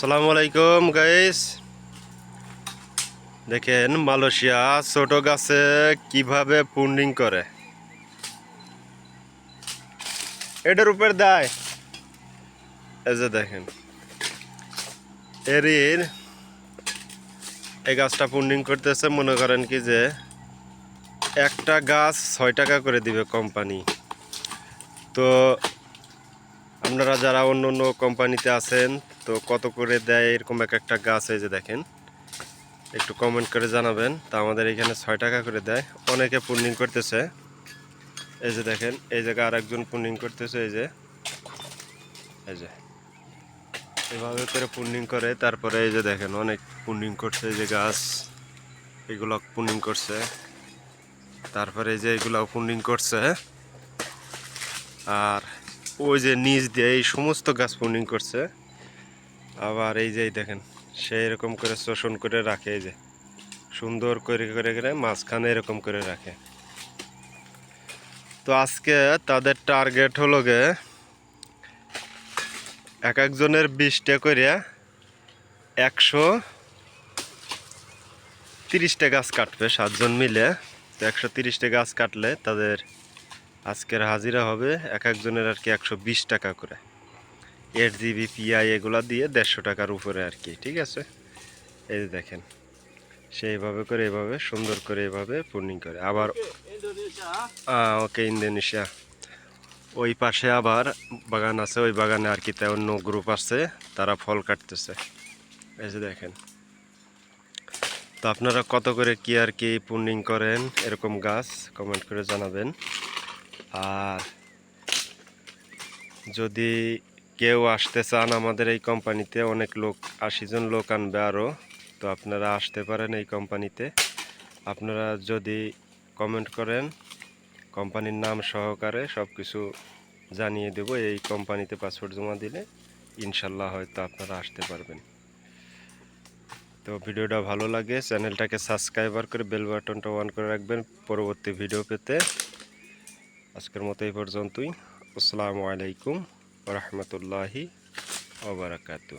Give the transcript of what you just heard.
আসসালামু আলাইকুম গাইস দেখেন, মালয়েশিয়া ছোট গাছে কীভাবে পুন্ডিং করে। এটার উপর দেয়। এই যে দেখেন, এরির এই গাছটা পুন্ডিং করতেছে, মনে করেন কি যে একটা গাছ ছয় টাকা করে দিবে কোম্পানি তো আপনারা যারা অন্য অন্য কোম্পানিতে আছেন, তো কত করে দেয় এরকম এক একটা গাছ এই যে দেখেন? একটু কমেন্ট করে জানাবেন। তা আমাদের এখানে ছয় টাকা করে দেয়। অনেকে পূর্ণিং করতেছে। এই যে দেখেন, এই জায়গায় আর একজন পূর্ণিং করতেছে, এই যে। এই যে। এভাবে করে পূর্ণিং করে। তারপরে এই যে দেখেন, অনেক পূর্ণিং করছে এই যে গাছ। এগুলো পূর্ণিং করছে। তারপরে এই যে এগুলো পূর্ণিং করছে। আর ওই যে নিচ দিয়ে এই সমস্ত গাছ পূর্ণিং করছে। আবার এই যে দেখেন সেই এরকম করে শোষণ করে রাখে এই যে। সুন্দর করে করে করে মাঝখানে এরকম করে রাখে। তো আজকে তাদের টার্গেট হলো গে এক একজনের বিশটা করে একশো তিরিশটা গাছ কাটবে সাতজন মিলে। তো একশো তিরিশটা গাছ কাটলে তাদের আজকের হাজিরা হবে এক একজনের আর কি একশো বিশ টাকা করে। এইট জিবি পিআই এগুলা দিয়ে দেড়শো টাকার উপরে আর কি ঠিক আছে? এই যে দেখেন সেইভাবে করে এভাবে সুন্দর করে এভাবে পূর্ণিং করে। আবার ওকে ইন্দোনেশিয়া। ওই পাশে আবার বাগান আছে ওই বাগানে আর কি তাই অন্য গ্রুপ আছে তারা ফল কাটতেছে। এই যে দেখেন। তো আপনারা কত করে কি আর কি পূর্ণিং করেন এরকম গাছ কমেন্ট করে জানাবেন। আর যদি কেউ আসতে চান আমাদের এই কোম্পানিতে, অনেক লোক, আশি জন লোক আনবে আরও তো আপনারা আসতে পারেন এই কোম্পানিতে। আপনারা যদি কমেন্ট করেন, কোম্পানির নাম সহকারে সব কিছু জানিয়ে দেব, এই কোম্পানিতে পাসপোর্ট জমা দিলে ইনশাল্লাহ হয়তো আপনারা আসতে পারবেন। তো ভিডিওটা ভালো লাগে, চ্যানেলটাকে সাবস্ক্রাইবার করে বেল বাটনটা অন করে রাখবেন, পরবর্তী ভিডিও পেতে। আজকের মতো এই পর্যন্তই। আসসালামু আলাইকুম রহমতুল্লাহি ওবরাকাতু